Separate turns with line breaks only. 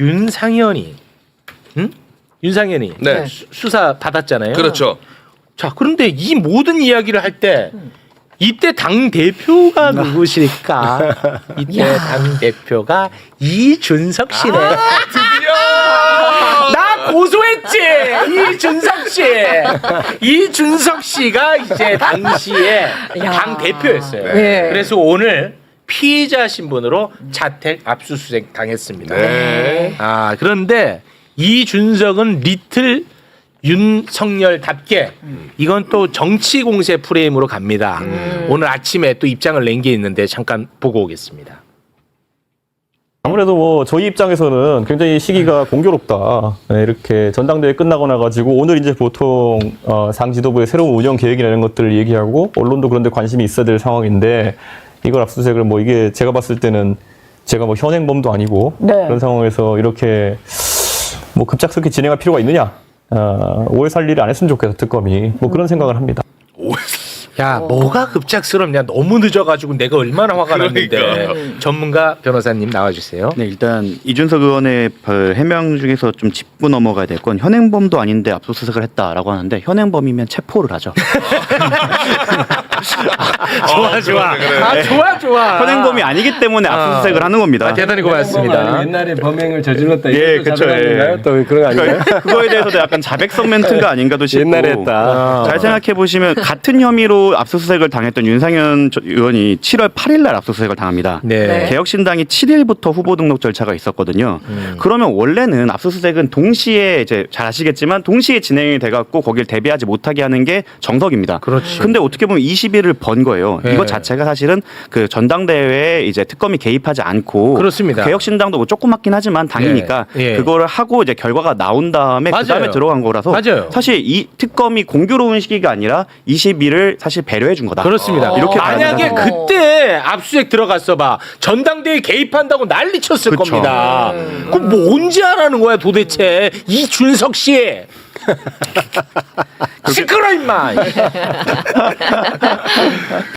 윤상현이 응? 윤상현이
네.
수, 수사 받았잖아요.
그렇죠.
자, 그런데 이 모든 이야기를 할 때 이때 당 대표가 누구실까? 이때 당 대표가 이준석 씨네. 나 고소했지 이준석 씨. 이준석 씨가 이제 당시에
야.
당 대표였어요.
네.
그래서 오늘 피의자 신분으로 자택 압수수색 당했습니다.
네.
아 그런데 이준석은 리틀 윤석열답게 이건 또 정치 공세 프레임으로 갑니다. 오늘 아침에 또 입장을 낸 게 있는데 잠깐 보고 오겠습니다.
아무래도 뭐 저희 입장에서는 굉장히 시기가 공교롭다. 네, 이렇게 전당대회 끝나고 나가지고 오늘 이제 보통 어, 당 지도부의 새로운 운영 계획이라는 것들을 얘기하고 언론도 그런데 관심이 있어야 될 상황인데 이걸 압수수색을 뭐 이게 제가 봤을 때는 제가 뭐 현행범도 아니고
네.
그런 상황에서 이렇게 뭐 급작스럽게 진행할 필요가 있느냐? 어, 오해 살 일을 안 했으면 좋겠어 특검이 뭐 그런 생각을 합니다.
야, 뭐가 급작스럽냐? 너무 늦어가지고 내가 얼마나 화가 났는데.
그러니까.
전문가 변호사님 나와주세요.
네, 일단 이준석 의원의 그 해명 중에서 좀 짚고 넘어가야 될 건 현행범도 아닌데 압수수색을 했다라고 하는데 현행범이면 체포를 하죠.
좋아, 좋아.
그래, 그래.
아, 좋아, 좋아.
현행범이 아니기 때문에 압수수색을 하는 겁니다.
아, 대단히 고맙습니다.
옛날에 범행을 저질렀다.
예,
이것도
그쵸? 예.
또 그런 거 아닌가요?
그러니까 그거에 대해서도 약간 자백성 멘트가 아닌가도 싶고
옛날에 했다.
잘 생각해 보시면 같은 혐의로 압수수색을 당했던 윤상현 저- 의원이 7월 8일 날 압수수색을 당합니다.
네.
네.
개혁신당이 7일부터 후보 등록 절차가 있었거든요.
음.
그러면 원래는 압수수색은 동시에 이제 잘 아시겠지만 동시에 진행이 돼갖고 거길 대비하지 못하게 하는 게 정석입니다.
그렇지.
근데 어떻게 보면 20일을 번 거예요.
네.
이거 자체가 사실은 그 전당대회에 이제 특검이 개입하지 않고
그렇습니다.
개혁신당도 뭐 조그맣긴 하지만 당이니까
예. 예.
그거를 하고 이제 결과가 나온 다음에
맞아요.
그 다음에 들어간 거라서
맞아요.
사실 이 특검이 공교로운 시기가 아니라 20일을 사실 배려해 준 거다.
그렇습니다.
이렇게 봐야
만약에
된다는
그때 압수수색 들어갔어 봐. 전당대회 개입한다고 난리 쳤을
그쵸.
겁니다. 그럼 뭐 언제 하라는 거야 도대체 이준석 씨. 시끄러 임마.